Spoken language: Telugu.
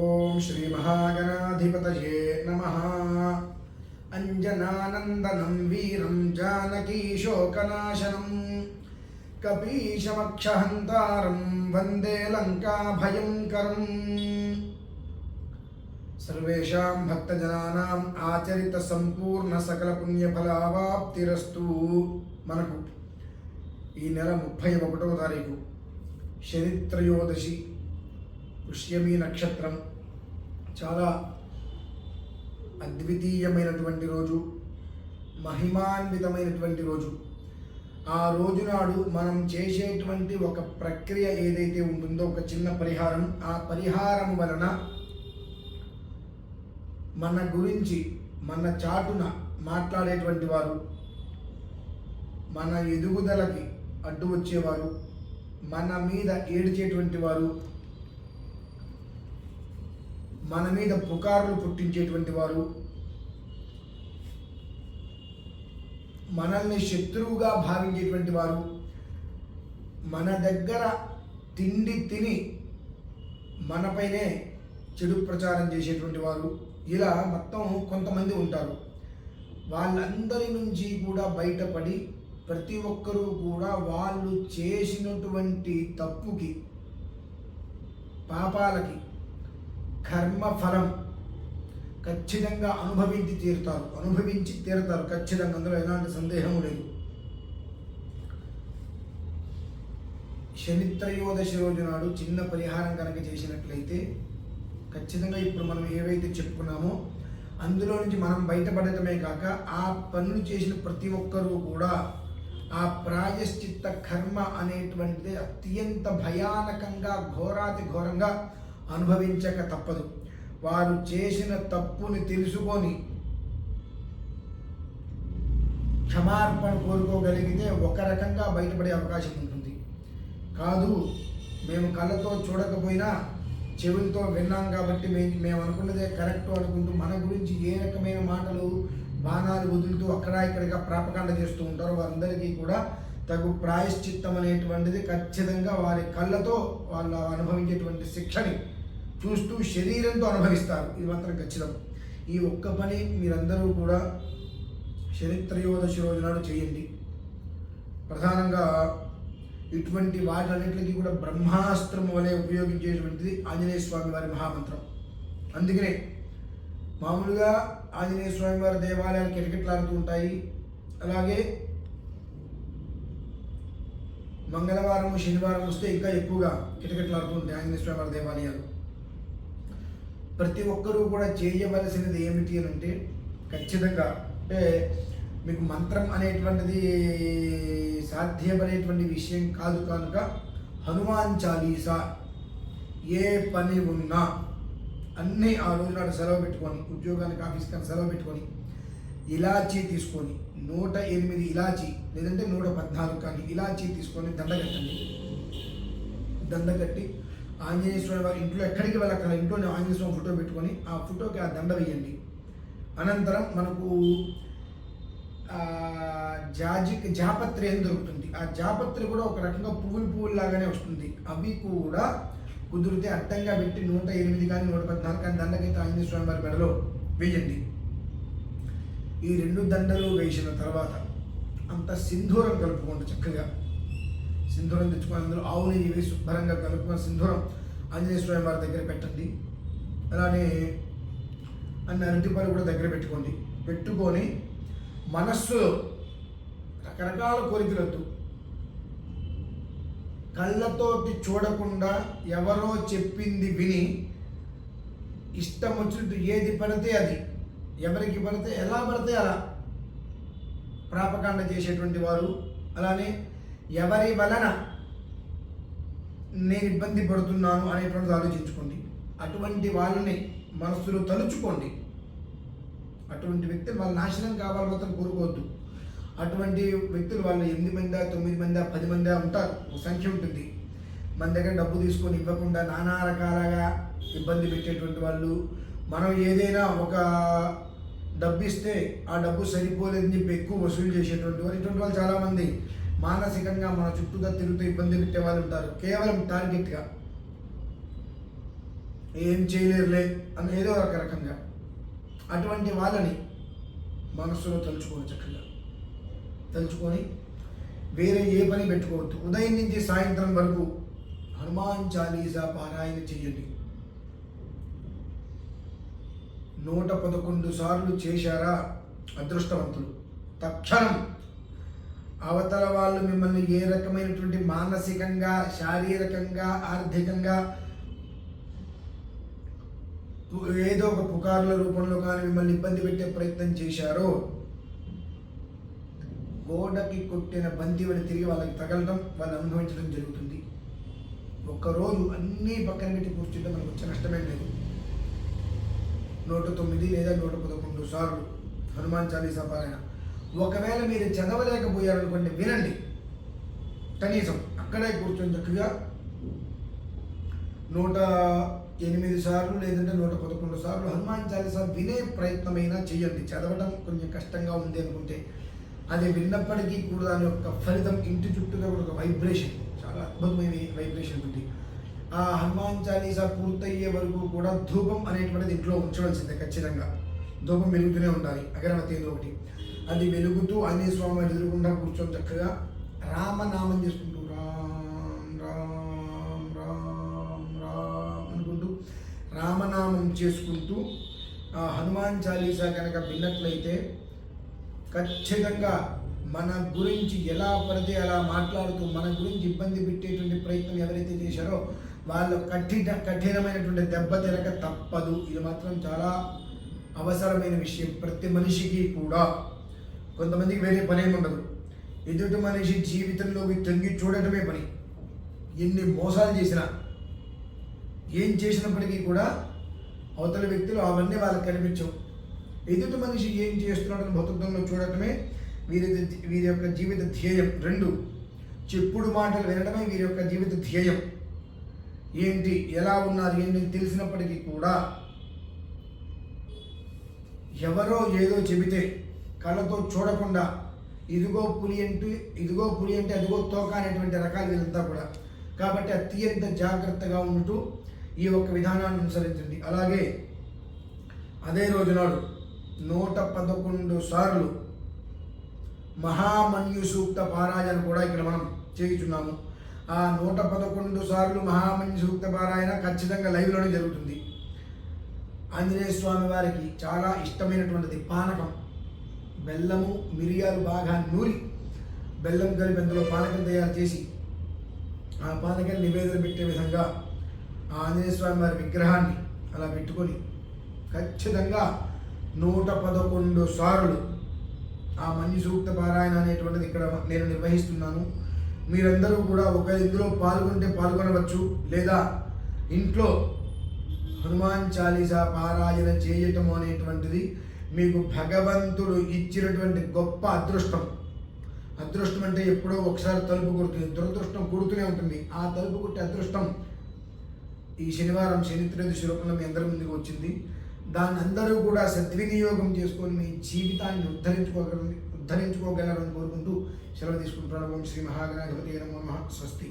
ఓం శ్రీ మహాగణాధిపతయే నమ. అంజనానందనం వీరం జానకీశోకనాశనం కపీశమక్షహంతారం వందే లంకాభయంకరం సర్వేషాం భక్తజనానాం ఆచరిత సంపూర్ణ సకల పుణ్యఫలావాప్తిరస్తు మనకు ఈ నెల ముప్పై ఒకటవ తారీఖు. శనిత్రయోదశి. పుష్యమి నక్షత్రం. చాలా అద్వితీయమైనటువంటి రోజు మహిమాన్వితమైనటువంటి రోజు. ఆ రోజు నాడు మనం చేసేటువంటి ఒక ప్రక్రియ ఏదైతే ఉంటుందో ఒక చిన్న పరిహారం ఆ పరిహారం వలన మన గురించి మన చాటున మాట్లాడేటువంటి వారు మన ఎదుగుదలకి అడ్డు వచ్చేవారు మన మీద ఏడ్చేటువంటి వారు మన మీద పుకార్లు పుట్టించేటువంటి వారు మనల్ని శత్రువుగా భావించేటువంటి వారు మన దగ్గర తిండి తిని మనపైనే చెడు ప్రచారం చేసేటువంటి వారు ఇలా మొత్తం కొంతమంది ఉంటారు. వాళ్ళందరి నుంచి కూడా బయటపడి ప్రతి ఒక్కరూ కూడా వాళ్ళు చేసినటువంటి తప్పుకి పాపాలకి కర్మఫలం ఖచ్చితంగా అనుభవించి తీరుతారు. అనుభవించి తీరుతారు ఖచ్చితంగా. అందులో ఎలాంటి సందేహం లేదు. శనిత్రయోదశి రోజు నాడు చిన్న పరిహారం కనుక చేసినట్లయితే ఖచ్చితంగా ఇప్పుడు మనం ఏవైతే చెప్పుకున్నామో అందులో నుంచి మనం బయటపడటమే కాక ఆ పనులు చేసిన ప్రతి ఒక్కరూ కూడా ఆ ప్రాయశ్చిత్త కర్మ అనేటువంటిది అత్యంత భయానకంగా ఘోరాతి ఘోరంగా అనుభవించక తప్పదు. వారు చేసిన తప్పుని తెలుసుకొని క్షమార్పణ కోరుకోగలిగితే ఒక రకంగా బయటపడే అవకాశం ఉంటుంది. కాదు మేము కళ్ళతో చూడకపోయినా చెవులతో విన్నాం కాబట్టి మేము మేము అనుకున్నదే కరెక్ట్ అనుకుంటూ మన గురించి ఏ రకమైన మాటలు బాణాలు వదులుతూ అక్కడ ఇక్కడిగా ప్రాపకాండ చేస్తూ ఉంటారో వారందరికీ కూడా తగు ప్రాయశ్చిత్తం అనేటువంటిది ఖచ్చితంగా వారి కళ్ళతో వాళ్ళు అనుభవించేటువంటి శిక్షని చూస్తూ శరీరంతో అనుభవిస్తారు. ఇది మాత్రం ఖచ్చితం. ఈ ఒక్క పని మీరందరూ కూడా శనిత్రయోదశి రోజు నాడు చేయండి. ప్రధానంగా ఇటువంటి వాటన్నిటికీ కూడా బ్రహ్మాస్త్రం వలె ఉపయోగించేటువంటిది ఆంజనేయ స్వామి వారి మహామంత్రం. అందుకనే మామూలుగా ఆంజనేయ స్వామి వారి దేవాలయాలు కిటకిట్లాడుతూ ఉంటాయి. అలాగే మంగళవారం శనివారం వస్తే ఇంకా ఎక్కువగా కిటకిట్లాడుతూ ఉంటాయి ఆంజనేయ స్వామి వారి దేవాలయాలు. ప్రతి ఒక్కరూ కూడా చేయవలసినది ఏమిటి అని అంటే ఖచ్చితంగా అంటే మీకు మంత్రం అనేటువంటిది సాధ్యపడేటువంటి విషయం కాదు కనుక హనుమాన్ చాలీసా ఏ పని ఉన్నా అన్నీ ఆ రోజు నాడు సెలవు పెట్టుకొని ఉద్యోగానికి ఆఫీస్ కానీ సెలవు పెట్టుకొని ఇలాచీ తీసుకొని నూట ఎనిమిది ఇలాచీ లేదంటే నూట పద్నాలుగు కానీ ఇలాచీ తీసుకొని దండగట్టండి దండగట్టి ఆంజనేయ స్వామి వారి ఇంట్లో ఎక్కడికి వెళ్ళక్కల ఇంట్లోనే ఆంజనేయ స్వామి ఫోటో పెట్టుకొని ఆ ఫోటోకి ఆ దండ వేయండి. అనంతరం మనకు ఆ, జాజి జాపత్రి అని దొరుకుతుంది. ఆ జాపత్రి కూడా ఒక రకంగా పువ్వులు పువ్వులు లాగానే వస్తుంది. అవి కూడా కుదిరితే అడ్డంగా పెట్టి నూట ఎనిమిది కానీ నూట పద్నాలుగు కానీ దండకైతే ఆంజనేయ స్వామి వారి మెడలో వేయండి. ఈ రెండు దండలు వేసిన తర్వాత అంత సింధూరం కలుపుకోండి చక్కగా. సింధూరం తెచ్చుకొని అందులో ఆవు నెయ్యి వేసి శుభ్రంగా కలుపుకొని సింధూరం ఆంజనేయ స్వామి వారి దగ్గర పెట్టండి. అలానే అన్ని అరటిపళ్ళు కూడా దగ్గర పెట్టుకోండి. పెట్టుకొని మనస్సులో రకరకాల కోరికలొద్దు కళ్ళతోటి చూడకుండా ఎవరో చెప్పింది విని ఇష్టం వచ్చినట్టు ఏది పడితే అది ఎవరికి పడితే ఎలా పడితే అలా. ప్రాపకాండ చేసేటువంటి వారు. అలానే ఎవరి వలన నేను ఇబ్బంది పడుతున్నాను అనేటువంటిది ఆలోచించుకోండి. అటువంటి వాళ్ళని మనస్సులో తలుచుకోండి. అటువంటి వ్యక్తులు వాళ్ళ నాశనం కావాలి మాత్రం కోరుకోవద్దు. అటువంటి వ్యక్తులు వాళ్ళు ఎనిమిది మందా తొమ్మిది మందా పది మందా ఉంటారు. ఒక సంఖ్య ఉంటుంది. మన దగ్గర డబ్బు తీసుకొని ఇవ్వకుండా నానా రకాలుగా ఇబ్బంది పెట్టేటువంటి వాళ్ళు మనం ఏదైనా ఒక డబ్బు ఇస్తే ఆ డబ్బు సరిపోలేదని చెప్పి ఎక్కువ వసూలు చేసేటువంటి వాళ్ళు ఇటువంటి వాళ్ళు చాలామంది. మానసికంగా మన చుట్టూగా తిరుగుతూ ఇబ్బంది పెట్టే వాళ్ళు ఉంటారు. కేవలం టార్గెట్గా. ఏం చేయలేరులే అని ఏదో ఒక రకంగా. అటువంటి వాళ్ళని మనస్సులో తలుచుకోవాలి చక్కగా. తలుచుకొని వేరే ఏ పని పెట్టుకోవద్దు. ఉదయం నుంచి సాయంత్రం వరకు హనుమాన్ చాలీసా పారాయణ చెయ్యండి నూట పదకొండు సార్లు చేశారా అదృష్టవంతులు. తక్షణం అవతల వాళ్ళు మిమ్మల్ని ఏ రకమైనటువంటి మానసికంగా శారీరకంగా ఆర్థికంగా ఏదో ఒక పుకార్ల రూపంలో కానీ మిమ్మల్ని ఇబ్బంది పెట్టే ప్రయత్నం చేశారో గోడకి కొట్టిన బంతి వడి తిరిగి వాళ్ళకి తగలడం వాళ్ళు అనుభవించడం జరుగుతుంది. ఒక్కరోజు అన్నీ పక్కన పెట్టి కూర్చుంటే మనకు వచ్చే నష్టమే లేదు. నూట తొమ్మిది లేదా నూట పదకొండు సార్లు హనుమాన్ చాలీసా పారాయణ. ఒకవేళ మీరు చదవలేకపోయారనుకోండి వినండి. కనీసం అక్కడే కూర్చొని చక్కగా నూట ఎనిమిది సార్లు లేదంటే నూట పదకొండు సార్లు హనుమాన్ చాలీసా వినే ప్రయత్నమైనా చేయండి. చదవడం కొంచెం కష్టంగా ఉంది అనుకుంటే అది విన్నప్పటికీ కూడా దాని యొక్క ఫలితం ఇంటి చుట్టూగా కూడా ఒక వైబ్రేషన్ చాలా అద్భుతమైన వైబ్రేషన్ ఉంది. ఆ హనుమాన్ చాలీసా పూర్తయ్యే వరకు కూడా ధూపం అనేటువంటిది ఇంట్లో ఉంచవలసిందే ఖచ్చితంగా. ధూపం వెలుగుతూనే ఉండాలి. అగరవతి ఏదో ఒకటి. అది వెలుగుతూ ఆంజనేయ స్వామి ఎదురుకుండా కూర్చొని చక్కగా రామనామం చేసుకుంటూ రామ్ రామ్ రామ్ రామ్ అనుకుంటూ రామనామం చేసుకుంటూ హనుమాన్ చాలీసా కనుక విన్నట్లయితే ఖచ్చితంగా మన గురించి ఎలా పడితే అలా మాట్లాడుతూ మన గురించి ఇబ్బంది పెట్టేటువంటి ప్రయత్నం ఎవరైతే చేశారో వాళ్ళు కఠిన కఠినమైనటువంటి దెబ్బ తిరగ తప్పదు. ఇది మాత్రం చాలా అవసరమైన విషయం. ప్రతి మనిషికి కూడా కొంతమందికి వేరే పని ఏమి ఉండదు ఎదుటి మనిషి జీవితంలోకి తొంగి చూడటమే పని. ఎన్ని మోసాలు చేసినా ఏం చేసినప్పటికీ కూడా అవతల వ్యక్తులు అవన్నీ వాళ్ళకి కనిపించవు. ఎదుటి మనిషి ఏం చేస్తున్నాడని భౌతికంలో చూడటమే వీరి వీరి యొక్క జీవిత ధ్యేయం. రెండు చెప్పుడు మాటలు వినడమే వీరి యొక్క జీవిత ధ్యేయం. ఏంటి ఎలా ఉన్నారు ఏంటి తెలిసినప్పటికీ కూడా ఎవరో ఏదో చెబితే కళ్ళతో చూడకుండా ఇదిగో పులి అంటూ ఇదిగో పులి అంటే అదిగో తోక అనేటువంటి రకాలు వీళ్ళంతా కూడా. కాబట్టి అత్యంత జాగ్రత్తగా ఉంటూ ఈ ఒక్క విధానాన్ని అనుసరించండి. అలాగే అదే రోజునాడు నూట పదకొండు సార్లు మహామన్యు సూక్త పారాయణ కూడా ఇక్కడ మనం చేయుచున్నాము. ఆ నూట పదకొండు సార్లు మహామన్యు సూక్త పారాయణ ఖచ్చితంగా లైవ్లోనే జరుగుతుంది. ఆంజనేయ స్వామి వారికి చాలా ఇష్టమైనటువంటిది పానకం. బెల్లము మిరియాలు బాగా నూరి బెల్లం కలిపి అందులో పానకం తయారు చేసి ఆ పానకం నివేదన పెట్టే విధంగా ఆ ఆంజనేయ స్వామి వారి విగ్రహాన్ని అలా పెట్టుకొని ఖచ్చితంగా నూట పదకొండు సార్లు ఆ మంజు సూక్త పారాయణ అనేటువంటిది ఇక్కడ నేను నిర్వహిస్తున్నాను. మీరందరూ కూడా ఒక ఇందులో పాల్గొంటే పాల్గొనవచ్చు. లేదా ఇంట్లో హనుమాన్ చాలీసా పారాయణ చేయటం అనేటువంటిది మీకు భగవంతుడు ఇచ్చినటువంటి గొప్ప అదృష్టం. అదృష్టం అంటే ఎప్పుడో ఒకసారి తలుపు కొడుతుంది. దురదృష్టం కొడుతూనే ఉంటుంది. ఆ తలుపు కొట్టే అదృష్టం ఈ శనివారం శని త్రయోదశి రూపంలో మీ అందరి ముందుకు వచ్చింది. దాన్ని అందరూ కూడా సద్వినియోగం చేసుకొని మీ జీవితాన్ని ఉద్ధరించుకోగల ఉద్ధరించుకోగలరని కోరుకుంటూ సెలవు తీసుకుంటున్నాను. ఓం శ్రీ మహాగణాధిపతి నమో. స్వస్తి.